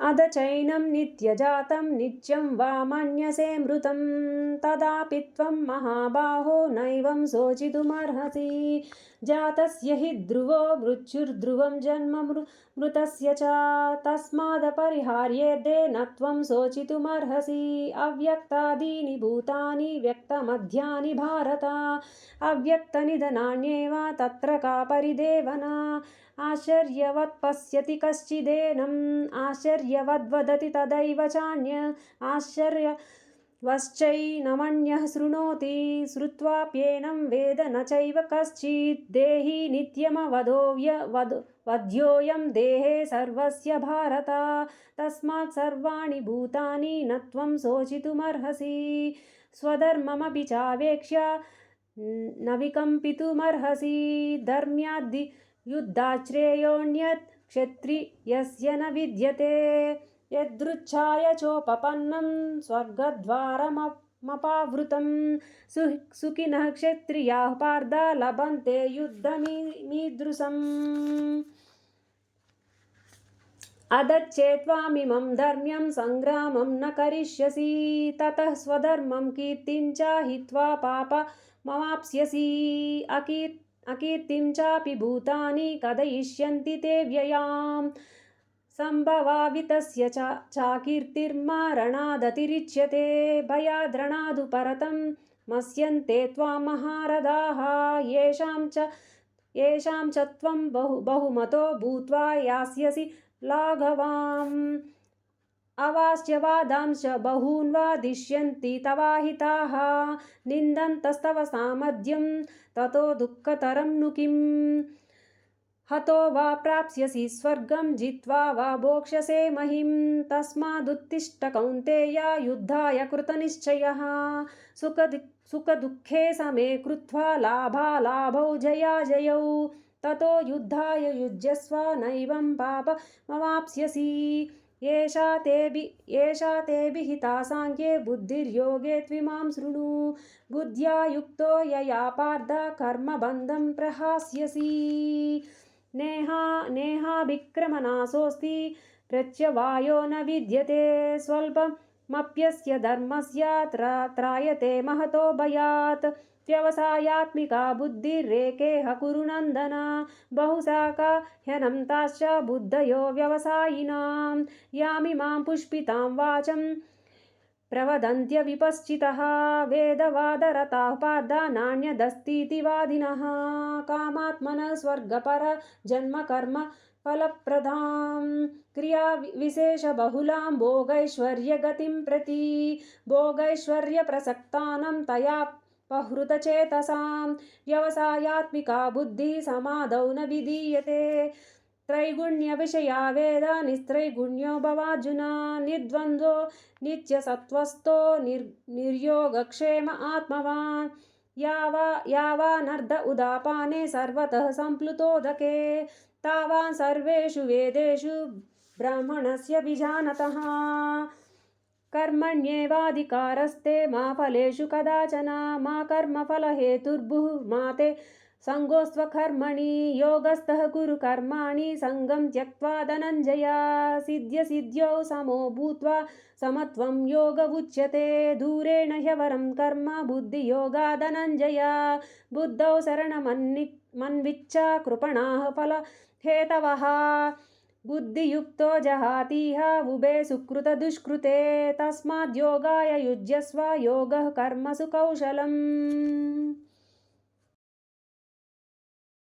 अध चैनं नित्यजातं नित्यं वा मन्यसे मृतं। तदापि त्वं महाबाहो नैवं शोचितुमर्हसि जातस्य हि ध्रुवो मृत्युर्ध्रुवं जन्म मृ मृतस्य च। तस्मादपरिहार्येद्ये न त्वं शोचितुमर्हसि अव्यक्तादीनि भूतानि, व्यक्तमध्यानि भारत। अव्यक्तनिधनान्येव तत्र का परिदेवना। आश्चर्यवत् पश्यति कश्चिदेनम् आश्चर्यवद्वदति तदैव चान्य आश्चर्य वश्चैनमन्यः शृणोति श्रुत्वाप्येनं वेद न चैव कश्चित् देहि नित्यमवधोव्य वद वध्योऽयं देहे सर्वस्य भारत तस्मात् सर्वाणि भूतानि न त्वं शोचितुमर्हसि स्वधर्ममपि चावेक्ष्य न विकम्पितुमर्हसि धर्म्याद्दि युद्धाश्रेयोऽन्यत् क्षत्रियस्य न विद्यते यदृच्छाय चोपपन्नं स्वर्गद्वारमपावृतं सु सुखिनः क्षत्रियाः पार्दा लभन्ते युद्धमीदृशम् अदच्चेत्त्वामिमं धर्म्यं सङ्ग्रामं न करिष्यसि ततः स्वधर्मं कीर्तिं च हित्वा पापमवाप्स्यसि अकीर् अकीर्तिं चापि भूतानि कथयिष्यन्ति ते व्ययाम्। सम्भवावितस्य च चाकीर्तिर्मरणादतिरिच्यते। भयाद्रणादु परतं मस्यन्ते त्वां महारथाः येषां च येषां च त्वं बहु बहुमतो भूत्वा यास्यसि लाघवाम् अवाच्यवादांश्च बहून् वादिष्यन्ति तवाहिताः निन्दन्तस्तव सामर्थ्यं ततो दुःखतरं नु किम् हतो वा प्राप्स्यसि स्वर्गं जित्वा वा भोक्ष्यसे महिं तस्मादुत्तिष्ठ कौन्तेय युद्धाय कृतनिश्चयः सुखदि सुखदुःखे समे कृत्वा लाभालाभौ जयाजयौ ततो युद्धाय युज्यस्व नैवं पापमवाप्स्यसि एषा ते वि एषा ते विहिता साङ्ख्ये बुद्धिर्योगे त्विमां शृणु बुद्ध्या युक्तो यया पार्थ कर्मबन्धं प्रहास्यसि नेहा नेहाभिक्रमनाशोऽस्ति प्रत्यवायो न विद्यते स्वल्पमप्यस्य धर्मस्य त्रा, त्रायते महतो भयात्। व्यवसायात्मिका बुद्धिरेकेह कुरु नन्दन बहुशाखा ह्यनं ताश्च बुद्धयो व्यवसायिनां यामिमां पुष्पितां वाचं प्रवदन्त्यविपश्चितः वेदवादरताः पार्दा नान्यदस्तीति वादिनः। कामात्मनः स्वर्गपरजन्मकर्म फलप्रदां क्रियाविशेषबहुलां भोगैश्वर्यगतिं प्रति भोगैश्वर्यप्रसक्तानं तया पहृतचेतसां व्यवसायात्मिका बुद्धिः समाधौ न विधीयते त्रैगुण्यविषया वेद निस्त्रैगुण्यो भवार्जुन निर्द्वन्द्वो नित्यसत्त्वस्थो निर् निर्योगक्षेम आत्मवान् यावा यावानर्ध उदापाने सर्वतः सम्प्लुतोदके तावान् सर्वेषु वेदेषु ब्राह्मणस्य विजानतः कर्मण्येवाधिकारस्ते मा फलेषु कदाचन मा कर्मफलहेतुर्भुः मा ते सङ्गोस्त्वकर्मणि योगस्थः कुरु कर्माणि सङ्गं त्यक्त्वा धनञ्जय सिद्ध्यसिद्ध्यौ समो भूत्वा समत्वं योग उच्यते दूरेण ह्यवरं कर्म बुद्धियोगा धनञ्जय बुद्धौ शरणमन्नि मन्विच्छ कृपणाः फलहेतवः बुद्धियुक्तो जहातीह उभे सुकृतदुष्कृते तस्माद्योगाय युज्यस्व योगः कर्मसु कौशलम्